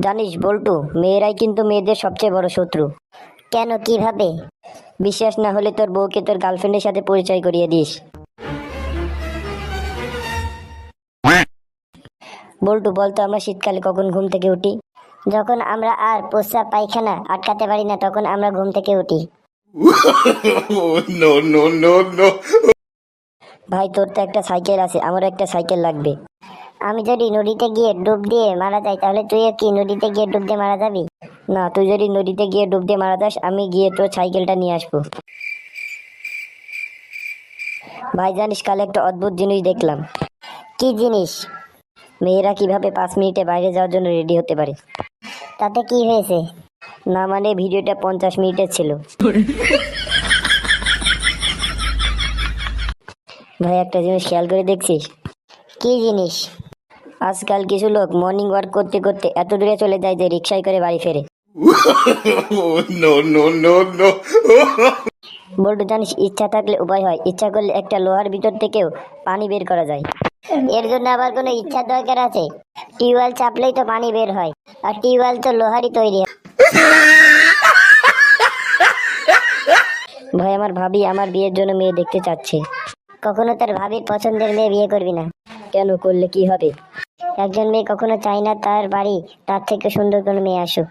জানিস বল্টু মেয়েরাই কিন্তু মেয়েদের সবচেয়ে বড় শত্রু। কেন কীভাবে? বিশ্বাস না হলে তোর বউকে তোর গার্লফ্রেন্ডের সাথে পরিচয় করিয়ে দিস। বল্টু বলতো আমরা শীতকালে কখন ঘুম থেকে উঠি? যখন আমরা আর প্রস্রাব পায়খানা আটকাতে পারি না তখন আমরা ঘুম থেকে উঠি. ভাই তোর তো একটা সাইকেল আছে আমার একটা সাইকেল লাগবে। আমি যদি নদীতে গিয়ে ডুব দিয়ে মারা যাই, তাহলে তুইও কি নদীতে গিয়ে ডুব দিয়ে মারা যাবি? না, তুই যদি নদীতে গিয়ে ডুব দিয়ে মারা যাস, আমি গিয়ে তোর সাইকেলটা নিয়ে আসব। ভাই, জানিস কাল একটা অদ্ভুত জিনিস দেখলাম। কি জিনিস? মেয়েরা কীভাবে পাঁচ মিনিটে বাইরে যাওয়ার জন্য রেডি হতে পারে? তাতে কি হয়েছে? না মানে ভিডিওটা পঞ্চাশ মিনিটের ছিল। ভাই, একটা জিনিস খেয়াল করে দেখছিস? কি জিনিস? আজকাল কিছু লোক মর্নিং ওয়াক করতে করতে এত দূরে চলে যায় যে রিক্সায় করে বাড়ি ফেরে. বল্টু জানিস ইচ্ছা থাকলে উপায় হয়। ইচ্ছা করলে একটা লোহার ভিতর থেকেও পানি বের করা যায়। এর জন্য আবার কোনো ইচ্ছার দরকার আছে? টিউবওয়েল চাপলেই তো পানি বের হয়। আর টিউবওয়েল তো লোহারই তৈরি হয়। ভাই আমার ভাবি আমার বিয়ের জন্য মেয়ে দেখতে চাচ্ছে। কখনো তার ভাবির পছন্দের মেয়ে বিয়ে করবি না। কেন করলে কি হবে? একজন মেয়ে কখনো চায় না তার বাড়ি তার থেকে সুন্দর কোনো মেয়ে আসুক।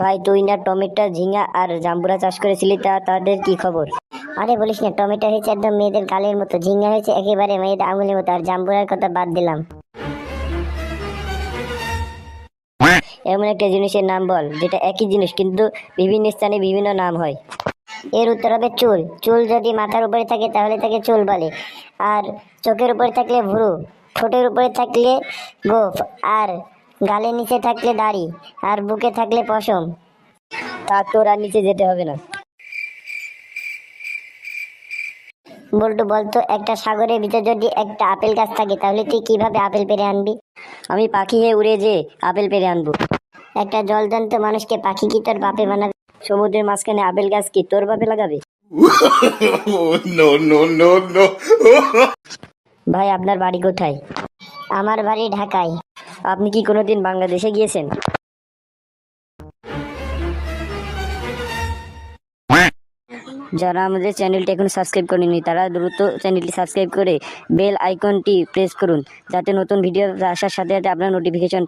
ভাই তুই না টমেটো ঝিঙ্গা আর জাম্বুরা চাষ করেছিলি তা তাদের কি খবর? আরে বলিস না টমেটো হয়েছে একদম মেয়েদের গালের মতো ঝিঙ্গা হয়েছে একেবারে মেয়েদের আঙুলের মতো আর জাম্বুরার কথা বাদ দিলাম। এমন একটা জিনিসের নাম বল যেটা একই জিনিস কিন্তু বিভিন্ন স্থানে বিভিন্ন নাম হয়। এর উত্তর হবে চুল। চুল যদি মাথার উপরে থাকে, তাহলে তাকে চুল বলে। আর চোখের উপরে থাকলে ভুরু, ঠোঁটের উপরে থাকলে গোফ, আর গালের নিচে থাকলে দাড়ি, আর বুকে থাকলে পশম। তা তোর আর নিচে যেতে হবে না। বল্টু, বলতো, একটা সাগরের ভিতরে যদি একটা আপেল গাছ থাকে, তাহলে তুই কীভাবে আপেল পেরে আনবি? আমি পাখি হয়ে উড়ে যে আপেল পেরে আনব। একটা জলজন্ত মানুষকে পাখি কি তোর বাপে বানাবে? সমুদ্রের মাঝখানে আপেল গাছ কি তোর বাপে লাগাবে. ভাই আপনার বাড়ি কোথায়? আমার বাড়ি ঢাকায়। আপনি কি কোনোদিন বাংলাদেশে গিয়েছেন? যারা আমাদের চ্যানেলটি এখন সাবস্ক্রাইব করেনি তারা দ্রুত চ্যানেলটি সাবস্ক্রাইব করে বেল আইকনটি প্রেস করুন যাতে নতুন ভিডিও আসার সাথে সাথে আপনার নোটিফিকেশন